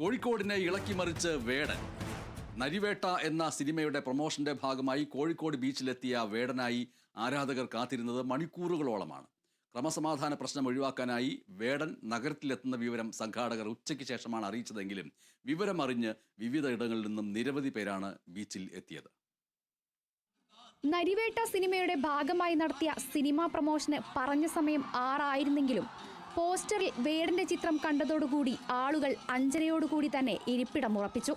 കോഴിക്കോടിനെ ഇളക്കി മറിച്ച് വേടൻ. നരിവേട്ട എന്ന സിനിമയുടെ പ്രൊമോഷന്റെ ഭാഗമായി കോഴിക്കോട് ബീച്ചിലെത്തിയ വേടനായി ആരാധകർ കാത്തിരുന്നത് മണിക്കൂറുകളോളമാണ്. ക്രമസമാധാന പ്രശ്നം ഒഴിവാക്കാനായി വേടൻ നഗരത്തിലെത്തുന്ന വിവരം സംഘാടകർ ഉച്ചയ്ക്ക് ശേഷമാണ് അറിയിച്ചതെങ്കിലും വിവരമറിഞ്ഞ് വിവിധ ഇടങ്ങളിൽ നിന്നും നിരവധി പേരാണ് ബീച്ചിൽ എത്തിയത്. നരിവേട്ട സിനിമയുടെ ഭാഗമായി നടത്തിയ സിനിമാ പ്രമോഷന് പറഞ്ഞ സമയം ആറായിരുന്നെങ്കിലും പോസ്റ്ററിൽ വേടന്റെ ചിത്രം കണ്ടതോടുകൂടി ആളുകൾ അഞ്ജനയോടുകൂടി തന്നെ ഇരിപ്പിടം ഉറപ്പിച്ചു.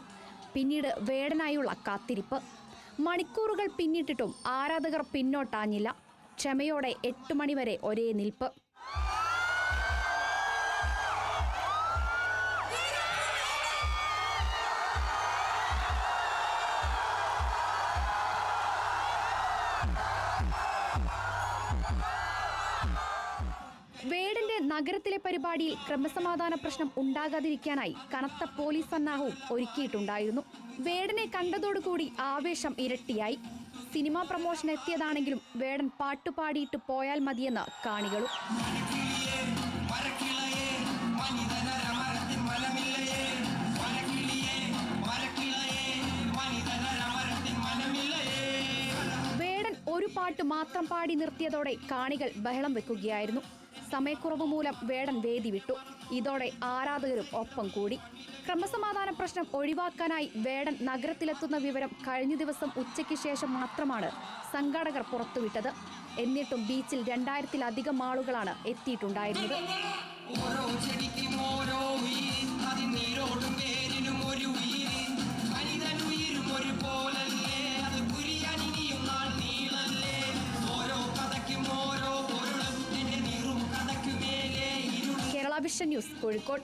പിന്നീട് വേടനായുള്ള കാത്തിരിപ്പ്. മണിക്കൂറുകൾ പിന്നിട്ടിട്ടും ആരാധകർ പിന്നോട്ടാഞ്ഞില്ല. ക്ഷമയോടെ എട്ട് മണിവരെ ഒരേ നിൽപ്പ്. നഗരത്തിലെ പരിപാടിയിൽ ക്രമസമാധാന പ്രശ്നം ഉണ്ടാകാതിരിക്കാനായി കനത്ത പോലീസ് സന്നാഹവും ഒരുക്കിയിട്ടുണ്ടായിരുന്നു. വേടനെ കണ്ടതോടുകൂടി ആവേശം ഇരട്ടിയായി. സിനിമ പ്രമോഷൻ എത്തിയതാണെങ്കിലും വേടൻ പാട്ടുപാടിയിട്ട് പോയാൽ മതിയെന്ന് കാണികളും. പാട്ട് മാത്രം പാടി നിർത്തിയതോടെ കാണികൾ ബഹളം വെക്കുകയായിരുന്നു. സമയക്കുറവ് മൂലം വേടൻ വേദി വിട്ടു. ഇതോടെ ആരാധകരും ഒപ്പം കൂടി. ക്രമസമാധാന പ്രശ്നം ഒഴിവാക്കാനായി വേടൻ നഗരത്തിലെത്തുന്ന വിവരം കഴിഞ്ഞ ദിവസം ഉച്ചയ്ക്ക് ശേഷം മാത്രമാണ് സംഘാടകർ പുറത്തുവിട്ടത്. എന്നിട്ടും ബീച്ചിൽ രണ്ടായിരത്തിലധികം ആളുകളാണ് എത്തിയിട്ടുണ്ടായിരുന്നത്. Vision news Kozhikode.